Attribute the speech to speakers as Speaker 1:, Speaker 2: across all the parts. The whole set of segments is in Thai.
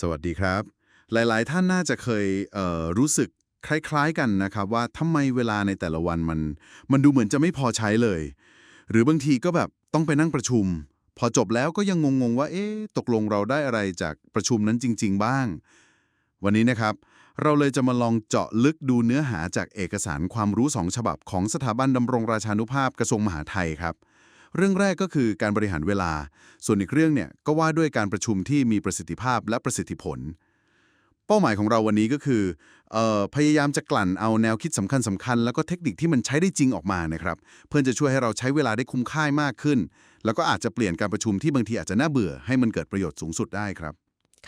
Speaker 1: สวัสดีครับ หลาย ๆ ท่านน่าจะเคยเรู้สึกคล้าย ๆ กันนะครับ ว่าทำไมเวลาในแต่ละวันมัน มันดูเหมือนจะไม่พอใช้เลย หรือบางทีก็แบบต้องไปนั่งประชุม พอจบแล้วก็ยังงง ๆ ว่า เอ๊ะตกลงเราได้อะไรจากประชุมนั้นจริง ๆ บ้าง วันนี้นะครับ เราเลยจะมาลองเจาะลึกดูเนื้อหาจากเอกสารความรู้สองฉบับของสถาบันดำรงราชานุภาพกระทรวงมหาดไทยครับ เรื่องแรกก็คือการบริหารเวลา ส่วนอีกเรื่องเนี่ยก็ว่าด้วยการประชุมที่มีประสิทธิภาพและประสิทธิผล เป้าหมายของเราวันนี้ก็คือออพยายามจะกลั่นเอาแนวคิดสำคัญสำคัญๆแล้วก็เทคนิคที่มันใช้ได้จริงออกมานะครับ เพื่อจะช่วยให้เราใช้เวลาได้คุ้มค่ามากขึ้น แล้วก็อาจจะเปลี่ยนการประชุมที่บางทีอาจจะน่าเบื่อให้มันเกิดประโยชน์สูงสุดได้ครับ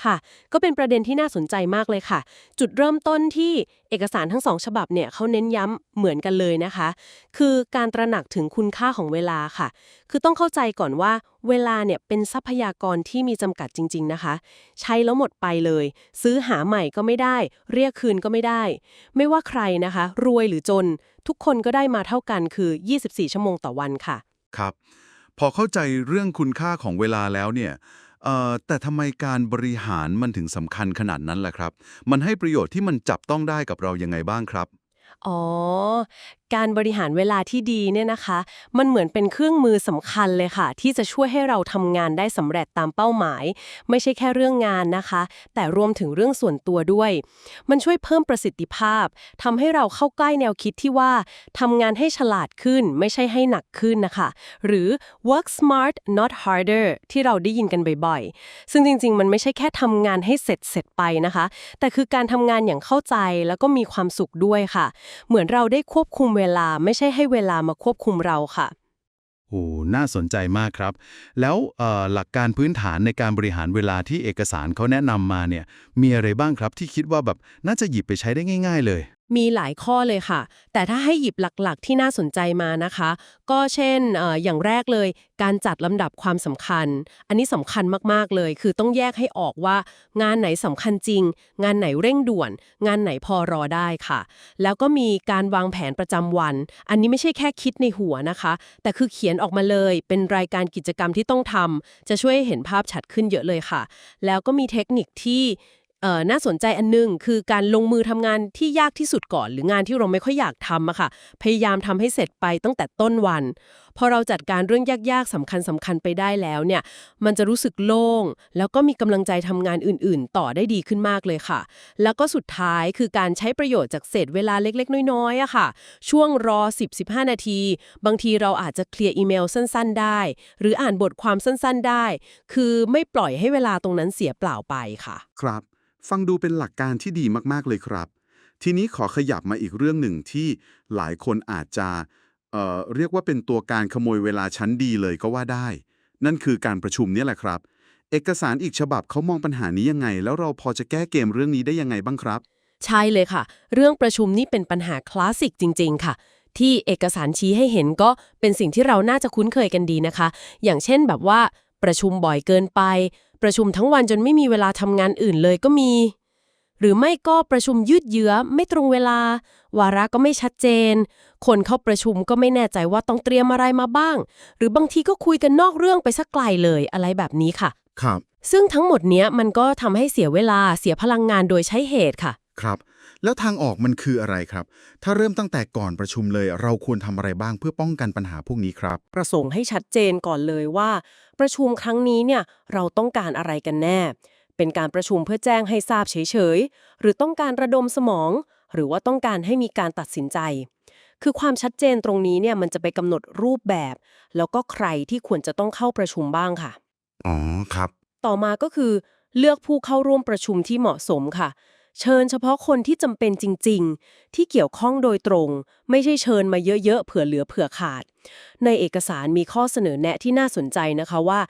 Speaker 2: ค่ะ ก็เป็นประเด็นที่น่าสนใจมากเลยค่ะ จุดเริ่มต้นที่เอกสารทั้งสองฉบับเนี่ยเขาเน้นย้ำเหมือนกันเลยนะคะ คือการตระหนักถึงคุณค่าของเวลาค่ะ คือต้องเข้าใจก่อนว่าเวลาเนี่ยเป็นทรัพยากรที่มีจำกัดจริง ๆนะคะ ใช้แล้วหมดไปเลย ซื้อหาใหม่ก็ไม่ได้ เรียกคืนก็ไม่ได้ ไม่ว่าใครนะคะ รวยหรือจน ทุกคนก็ได้มาเท่ากันคือ 24 ชั่วโมงต่อวันค่ะ
Speaker 1: ครับ พอเข้าใจเรื่องคุณค่าของเวลาแล้วเนี่ย เอ่อแต่ทำไมการบริหารมันถึงสำคัญขนาดนั้นล่ะครับ มันให้ประโยชน์ที่มันจับต้องได้กับเรายังไงบ้างครับ
Speaker 2: อ๋อ การบริหารเวลาที่ดีเนี่ยนะคะ มันเหมือนเป็นเครื่องมือสำคัญเลยค่ะ ที่จะช่วยให้เราทำงานได้สำเร็จตามเป้าหมาย ไม่ใช่แค่เรื่องงานนะคะ แต่รวมถึงเรื่องส่วนตัวด้วย มันช่วยเพิ่มประสิทธิภาพทำให้เราเข้าใกล้แนวคิดที่ว่าทำงานให้ฉลาดขึ้น ไม่ใช่ให้หนักขึ้นนะคะ หรือ work smart not harder ที่เราได้ยินกันบ่อยๆ ซึ่งจริง ๆ มันไม่ใช่แค่ทำงานให้เสร็จเสร็จไปนะคะ แต่คือการทำงานอย่างเข้าใจแล้วก็มีความสุขด้วยค่ะ เหมือนเราได้ควบคุมเวลาไม่ใช่ให้เวลามาควบคุมเราค่ะ
Speaker 3: โอ้น่าสนใจมากครับ แล้วหลักการพื้นฐานในการบริหารเวลาที่เอกสารเขาแนะนำมาเนี่ย มีอะไรบ้างครับที่คิดว่าแบบน่าจะหยิบไปใช้ได้ง่าย ๆ เลย
Speaker 2: มีหลายข้อเลยค่ะ แต่ถ้าให้หยิบหลักๆ ที่น่าสนใจมานะคะ ก็เช่นออย่างแรกเลย การจัดลำดับความสำคัญ อันนี้สำคัญมากๆเลย คือต้องแยกให้ออกว่า งานไหนสำคัญจริง งานไหนเร่งด่วน งานไหนพอรอได้ค่ะ แล้วก็มีการวางแผนประจำวัน อันนี้ไม่ใช่แค่คิดในหัวนะคะ แต่คือเขียนออกมาเลยเป็นรายการกิจกรรมที่ต้องทำจะช่วยให้เห็นภาพชัดขึ้นเยอะเลยค่ะ แล้วก็มีเทคนิคที่ น่าสนใจอันหนึง คือการลงมือทำงานที่ยากที่สุดก่อน หรืองานที่เราไม่ค่อยอยากทำอะค่ะ พยายามทำให้เสร็จไปตั้งแต่ต้นวัน พอเราจัดการเรื่องยากๆสำคัญสำคัญๆไปได้แล้วเนี่ย มันจะรู้สึกโล่ง แล้วก็มีกำลังใจทำงานอื่นๆ ต่อได้ดีขึ้นมากเลยค่ะ แล้วก็สุดท้ายคือการใช้ประโยชน์จากเศษเวลาเล็กๆ น้อยๆอะค่ะ ช่วงรอ 10-15 นาที บางทีเราอาจจะเคลียร์อีเมลสั้น ๆ ได้ หรืออ่านบทความสั้นๆ ได้ คือไม่ปล่อยให้เวลาตรงนั้นเสียเปล่าไปค่ะ
Speaker 1: ครับ ฟังดูเป็นหลักการที่ดีมาก ๆ เลยครับ ทีนี้ขอขยับมาอีกเรื่องหนึ่งที่หลายคนอาจจะเอ่อเรียกว่าเป็นตัวการขโมยเวลาชั้นดีเลยก็ว่าได้ นั่นคือการประชุมนี่แหละครับ เอกสารอีกฉบับเขามองปัญหานี้ยังไง แล้วเราพอจะแก้เกมเรื่องนี้ได้ยังไงบ้างครับ
Speaker 2: ใช่เลยค่ะ เรื่องประชุมนี่เป็นปัญหาคลาสสิกจริง ๆ ค่ะที่เอกสารชี้ให้เห็นก็เป็นสิ่งที่เราน่าจะคุ้นเคยกันดีนะคะ อย่างเช่นแบบว่าประชุมบ่อยเกินไป ประชุมทั้งวันจนไม่มีเวลาทำงานอื่นเลยก็มี หรือไม่ก็ประชุมยืดเยื้อไม่ตรงเวลา วาระก็ไม่ชัดเจน คนเข้าประชุมก็ไม่แน่ใจว่าต้องเตรียมอะไรมาบ้าง หรือบางทีก็คุยกันนอกเรื่องไปสักไกลเลยอะไรแบบนี้ค่ะ
Speaker 1: ครับ
Speaker 2: ซึ่งทั้งหมดเนี้ยมันก็ทำให้เสียเวลาเสียพลังงานโดยใช้เหตุค่ะ
Speaker 1: ครับ แล้วทางออกมันคืออะไรครับ ถ้าเริ่มตั้งแต่ก่อนประชุมเลย เราควรทำอะไรบ้างเพื่อป้องกันปัญหาพวกนี้ครับ
Speaker 2: ประสงค์ให้ชัดเจนก่อนเลยว่า ประชุมครั้งนี้เนี่ยเราต้องการอะไรกันแน่ เป็นการประชุมเพื่อแจ้งให้ทราบเฉยๆ หรือต้องการระดมสมอง หรือว่าต้องการให้มีการตัดสินใจ คือความชัดเจนตรงนี้เนี่ยมันจะไปกำหนดรูปแบบ แล้วก็ใครที่ควรจะต้องเข้าประชุมบ้างค่ะ
Speaker 1: อ๋อครับ
Speaker 2: ต่อมาก็คือ เลือกผู้เข้าร่วมประชุมที่เหมาะสมค่ะ เชิญเฉพาะคนที่จำเป็นจริง ๆ ที่เกี่ยวข้องโดยตรง ไม่ใช่เชิญมาเยอะ ๆ เผื่อเหลือเผื่อขาด ในเอกสารมีข้อเสนอแนะที่น่าสนใจนะคะว่า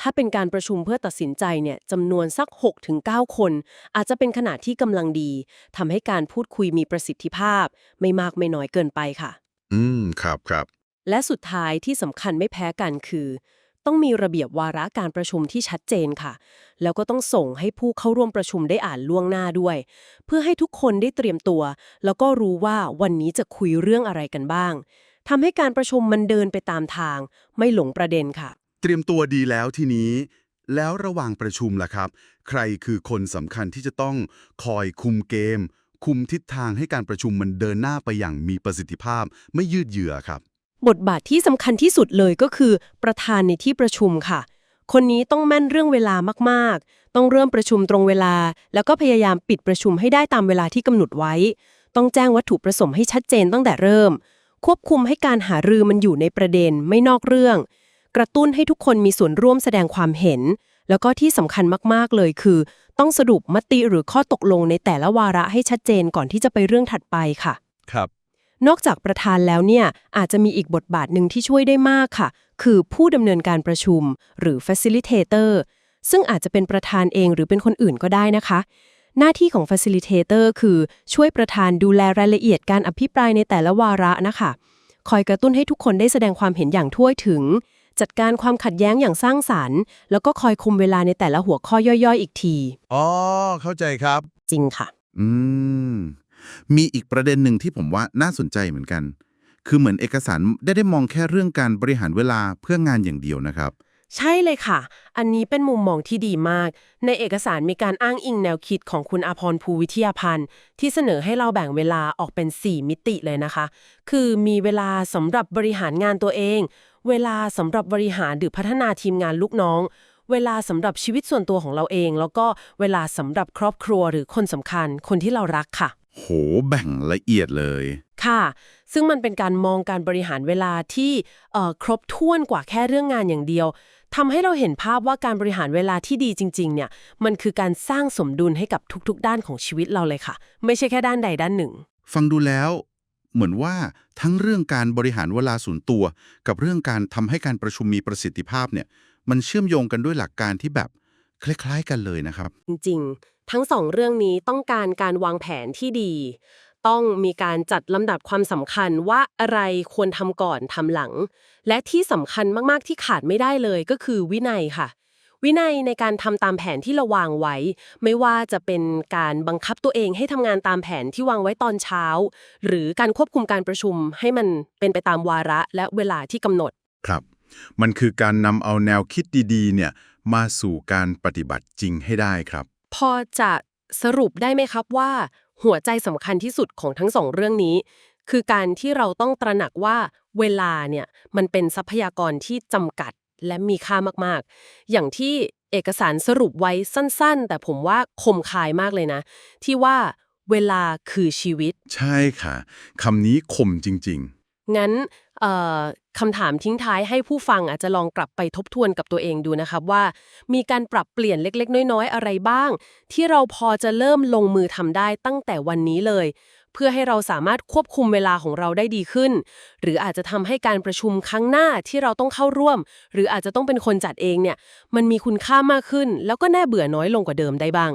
Speaker 2: ถ้าเป็นการประชุมเพื่อตัดสินใจเนี่ยจำนวนสัก 6-9 คน อาจจะเป็นขนาดที่กำลังดีทำให้การพูดคุยมีประสิทธิภาพ ไม่มากไม่น้อยเกินไปค่ะ
Speaker 1: อืม ครับครับ
Speaker 2: และสุดท้ายที่สำคัญไม่แพ้กันคือ ต้องมีระเบียบวาระการประชุมที่ชัดเจนค่ะ แล้วก็ต้องส่งให้ผู้เข้าร่วมประชุมได้อ่านล่วงหน้าด้วย เพื่อให้ทุกคนได้เตรียมตัว แล้วก็รู้ว่าวันนี้จะคุยเรื่องอะไรกันบ้างทำให้การประชุมมันเดินไปตามทาง ไม่หลงประเด็นค่ะ
Speaker 1: เตรียมตัวดีแล้วทีนี้ แล้วระหว่างประชุมล่ะครับ ใครคือคนสำคัญที่จะต้องคอยคุมเกม คุมทิศทางให้การประชุมมันเดินหน้าไปอย่างมีประสิทธิภาพ ไม่ยืดเยื้อครับ
Speaker 2: บทบาทที่สำคัญที่สุดเลยก็คือ ประธานในที่ประชุมค่ะ คนนี้ต้องแม่นเรื่องเวลามากๆ ต้องเริ่มประชุมตรงเวลา แล้วก็พยายามปิดประชุมให้ได้ตามเวลาที่กำหนดไว้ ต้องแจ้งวัตถุประสงค์ให้ชัดเจนตั้งแต่เริ่ม ควบคุมให้การหารือมันอยู่ในประเด็นไม่นอกเรื่อง กระตุ้นให้ทุกคนมีส่วนร่วมแสดงความเห็น แล้วก็ที่สำคัญมากๆเลยคือ ต้องสรุปมติหรือข้อตกลงในแต่ละวาระให้ชัดเจนก่อนที่จะไปเรื่องถัดไปค่ะ
Speaker 3: ครับ
Speaker 2: นอกจากประธานแล้วเนี่ยอาจจะมีอีกบทบาทหนึ่งที่ช่วยได้มากค่ะ คือผู้ดำเนินการประชุม หรือ facilitator ซึ่งอาจจะเป็นประธานเองหรือเป็นคนอื่นก็ได้นะคะ หน้าที่ของ facilitator คือช่วยประธานดูแลรายละเอียดการอภิปรายในแต่ละวาระนะคะ คอยกระตุ้นให้ทุกคนได้แสดงความเห็นอย่างทั่วถึง จัดการความขัดแย้งอย่างสร้างสรรค์ แล้วก็คอยคุมเวลาในแต่ละหัวข้อย่อยๆ อีกที
Speaker 3: อ๋อ เข้าใจครับ
Speaker 2: จริงค่ะ
Speaker 1: อืม มีอีกประเด็นหนึ่งที่ผมว่าน่าสนใจเหมือนกัน คือเหมือนเอกสารได้ได้มองแค่เรื่องการบริหารเวลาเพื่องานอย่างเดียวนะครับ
Speaker 2: ใช่เลยค่ะ อันนี้เป็นมุมมองที่ดีมาก ในเอกสารมีการอ้างอิงแนวคิดของคุณอาพรภูวิทยาพันธ์ ที่เสนอให้เราแบ่งเวลาออกเป็น 4 มิติเลยนะคะ คือมีเวลาสำหรับบริหารงานตัวเอง เวลาสำหรับบริหารหรือพัฒนาทีมงานลูกน้องเวลาสำหรับชีวิตส่วนตัวของเราเอง แล้วก็เวลาสำหรับครอบครัวหรือคนสำคัญคนที่เรารักค่ะ
Speaker 1: โหแบ่งละเอียดเลย
Speaker 2: ค่ะ ซึ่งมันเป็นการมองการบริหารเวลาที่เอ่อครบถ้วนกว่าแค่เรื่องงานอย่างเดียวทำให้เราเห็นภาพว่าการบริหารเวลาที่ดีจริง ๆ เนี่ย มันคือการสร้างสมดุลให้กับทุก ๆ ด้านของชีวิตเราเลยค่ะ ไม่ใช่แค่ด้านใดด้านหนึ่ง
Speaker 1: ฟังดูแล้ว เหมือนว่าทั้งเรื่องการบริหารเวลาส่วนตัว กับเรื่องการทำให้การประชุมมีประสิทธิภาพเนี่ย มันเชื่อมโยงกันด้วยหลักการที่แบบ คล้ายๆ กันเลยนะครับ
Speaker 2: จริงๆ ทั้งสองเรื่องนี้ต้องการการวางแผนที่ดี ต้องมีการจัดลำดับความสำคัญว่าอะไรควรทำก่อนทำหลัง และที่สำคัญมากๆที่ขาดไม่ได้เลยก็คือวินัยค่ะวินัยในการทำตามแผนที่เราวางไว้ ไม่ว่าจะเป็นการบังคับตัวเองให้ทำงานตามแผนที่วางไว้ตอนเช้า หรือการควบคุมการประชุมให้มันเป็นไปตามวาระและเวลาที่กำหนด
Speaker 1: ครับ มันคือการนำเอาแนวคิดดีๆ เนี่ย มาสู่การปฏิบัติจริงให้ได้ครับ
Speaker 2: พอจะสรุปได้ไหมครับว่า หัวใจสำคัญที่สุดของทั้งสองเรื่องนี้ คือการที่เราต้องตระหนักว่าเวลาเนี่ยมันเป็นทรัพยากรที่จำกัดและมีค่ามากๆ อย่างที่เอกสารสรุปไว้สั้นๆ แต่ผมว่าคมคายมากเลยนะ ที่ว่าเวลาคือชีวิต
Speaker 1: ใช่ค่ะคำนี้คมจริง
Speaker 2: งั้นเอ่อ คำถามทิ้งท้ายให้ผู้ฟังอาจจะลองกลับไปทบทวนกับตัวเองดูนะครับว่า มีการปรับเปลี่ยนเล็กๆ น้อยๆ อะไรบ้าง ที่เราพอจะเริ่มลงมือทำได้ตั้งแต่วันนี้เลย เพื่อให้เราสามารถควบคุมเวลาของเราได้ดีขึ้น หรืออาจจะทำให้การประชุมครั้งหน้าที่เราต้องเข้าร่วม หรืออาจจะต้องเป็นคนจัดเองเนี่ยมันมีคุณค่ามากขึ้น แล้วก็แน่เบื่อน้อยลงกว่าเดิมได้บ้าง